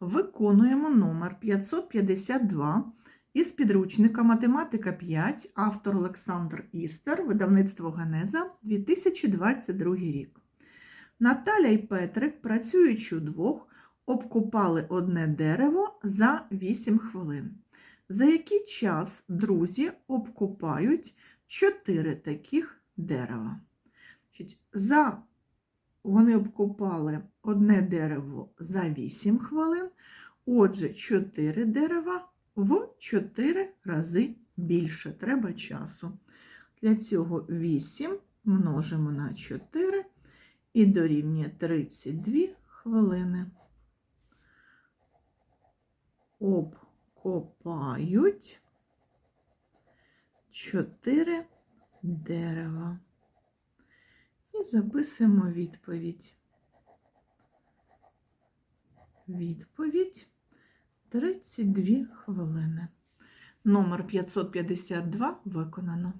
Виконуємо номер 552 із підручника Математика 5, автор Олександр Істер, видавництво Генеза, 2022 рік. Наталя і Петрик, працюючи удвох, обкопали одне дерево за 8 хвилин. За який час друзі обкопають 4 таких дерева? За вони обкопали одне дерево за 8 хвилин, отже, 4 дерева в 4 рази більше треба часу. Для цього 8 множимо на 4 і дорівнює 32 хвилини. Обкопають 4 дерева. І записуємо відповідь. Відповідь 32 хвилини. Номер 552 виконано.